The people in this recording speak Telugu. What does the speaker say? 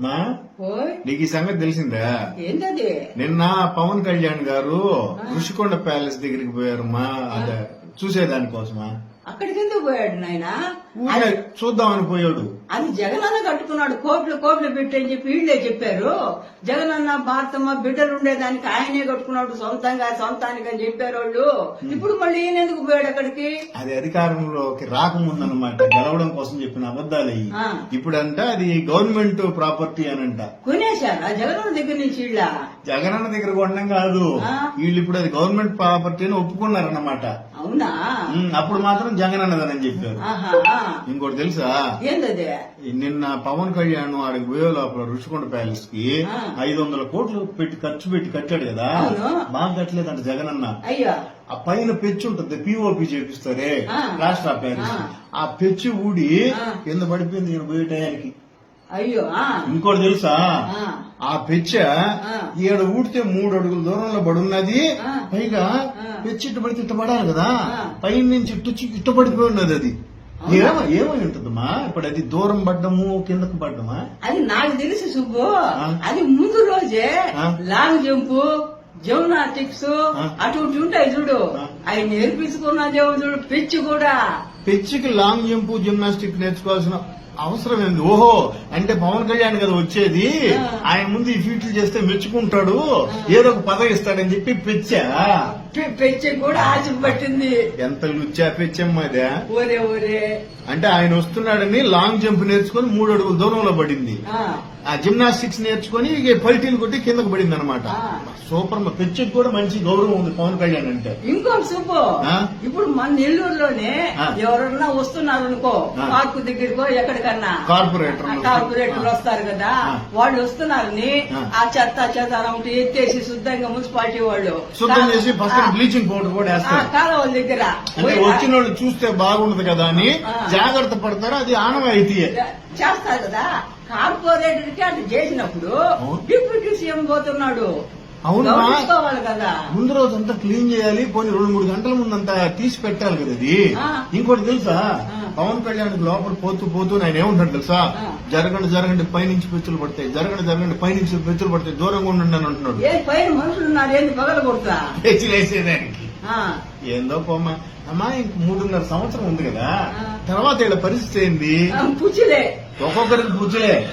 మా నీకు ఈ సంగతి తెలిసిందా? ఏంటది? నిన్న పవన్ కళ్యాణ్ గారు ఋషికొండ ప్యాలెస్ దగ్గరికి పోయారు మా అదే చూసేదానికోసమా? అక్కడికి ఎందుకు పోయాడు నాయన? ఊరికే చూద్దామని పోయాడు అది జగనన్న కట్టుకున్నాడు. కోట్లు కోట్లు పెట్టని చెప్పి వీళ్ళే చెప్పారు. జగనన్న భారతమ్మ బిడ్డలు ఉండేదానికి ఆయనే కట్టుకున్నాడు. సొంతంగా సొంతానికి అని చెప్పారు వాళ్ళు ఇప్పుడు మళ్ళీ ఈయన ఎందుకు పోయాడు అక్కడికి? అది అధికారంలోకి రాకముందనమాట గెలవడం కోసం చెప్పిన అబద్దాలు అయ్యి. ఆ. ఇప్పుడంట అది గవర్నమెంట్ ప్రాపర్టీ అనంట. కొనేశారా? జగనన్న దగ్గర నుంచి వీళ్ళ? జగనన్న దగ్గర కొనడం కాదు. వీళ్ళు ఇప్పుడు అది గవర్నమెంట్ ప్రాపర్టీ అని ఒప్పుకున్నారన్నమాట. అవునా? అప్పుడు మాత్రం జగన్ అన్నదని చెప్పారు ఇంకోటి తెలుసా నిన్న పవన్ కళ్యాణ్ ఆడికి పోయే లోపల రుషికొండ ప్యాలెస్కి. ఐదు వందల కోట్లు పెట్టి ఖర్చు పెట్టి కట్టాడు కదా. బాగా కట్టలేదంట జగన్ అన్న ఆ పైన పెచ్చు ఉంటుంది పిఓపి చేపిస్తారే. రాష్ట్ర ప్యాలెస్ ఆ. పెచ్చు ఊడి. కింద పడిపోయింది నేను పోయే టయానికి అయ్యో ఆ ఇంకోటి తెలుసా ఆ. పెచ్చ. ఈడ ఊడితే మూడు అడుగుల దూరంలో పడున్నది. పైగా. పెచ్చి ఇట్ట పడితే ఇట్ట పడాలి కదా. పైన నుంచి ఇట్టు ఇట్ట పడిపోయి ఉన్నది అది? ఏమ ఏమై ఉంటుందమ్మా ఇప్పుడు అది దూరం పడ్డము కిందకు పడ్డమా అది నాకు తెలిసి సుబ్బు. అది ముందు రోజే. Long jump gymnastics. అటు ఉంటాయి చూడు. అవి నేర్పించుకున్న చూడు పిచ్చి కూడా పెచ్చికి లాంగ్ జంప్ జిమ్నాస్టిక్ నేర్చుకోవాల్సిన అవసరం ఏంది? ఓహో అంటే పవన్ కళ్యాణ్ కదా వచ్చేది. ఆయన ముందు ఈ ఫీట్లు చేస్తే మెచ్చుకుంటాడు. ఏదో ఒక పదవి ఇస్తాడని చెప్పి పెచ్చా. పి- పిచ్చి కూడా ఆశ పట్టింది ఎంత లుచ్చా పెచ్చమ్మదే ఓరే ఓరే అంటే ఆయన వస్తున్నాడని లాంగ్ జంప్ నేర్చుకుని మూడు అడుగుల దూరంలో పడింది ఆ, జిమ్నాస్టిక్స్ నేర్చుకుని ఇక పల్టీలు కొట్టి కిందకు పడింది అనమాట. సూపర్ మా పెచ్చికి కూడా మంచి గౌరవం ఉంది పవన్ కళ్యాణ్ అంటే ఇంకో ఆ? ఇప్పుడు మన నెల్లూరులోనే. ఎవరన్నా వస్తున్నారు అనుకో. పార్కు దగ్గరకో ఎక్కడికన్నా కార్పొరేటర్లు. ఆ, కార్పొరేటర్లు వస్తారు కదా. వాళ్ళు వస్తున్నారని ఆ. చెత్త చెత్త ఎత్తేసి శుద్ధంగా మున్సిపాలిటీ వాళ్ళు శుద్ధం చేసి బ్లీచింగ్ పౌడర్ కూడా వేస్తారు. కాలువల దగ్గర. అంటే వచ్చిన వాళ్ళు చూస్తే బాగుండదు కదా అని. జాగ్రత్త పడతారు అది ఆనవాయితీయే చేస్తారు కదా. కార్పొరేటర్కి అటు చేసినప్పుడు. డిప్యూటీ సీఎం పోతున్నాడు. అవునా? ముందు రోజు అంతా క్లీన్ చేయాలి పోనీ రెండు మూడు గంటల ముందు అంతా తీసి పెట్టాలి కదా అది. ఇంకోటి తెలుసా. పవన్ కళ్యాణ్ లోపల పోతూ పోతూ ఆయన ఏమంటాడు తెలుసా. జరగండి జరగండి పైనుంచి పెచ్చులు పడతాయి. జరగండి జరగండి పైనుంచి పెచ్చులు పడతాయి. దూరంగా ఉండండి అని అంటున్నాడు. ఉన్నారు ఏంది పోమ్మా. అమ్మా ఇంక మూడున్నర సంవత్సరం ఉంది కదా. తర్వాత వీళ్ళ పరిస్థితి ఏంది? ఒక్కొక్కరికి పుచ్చులే.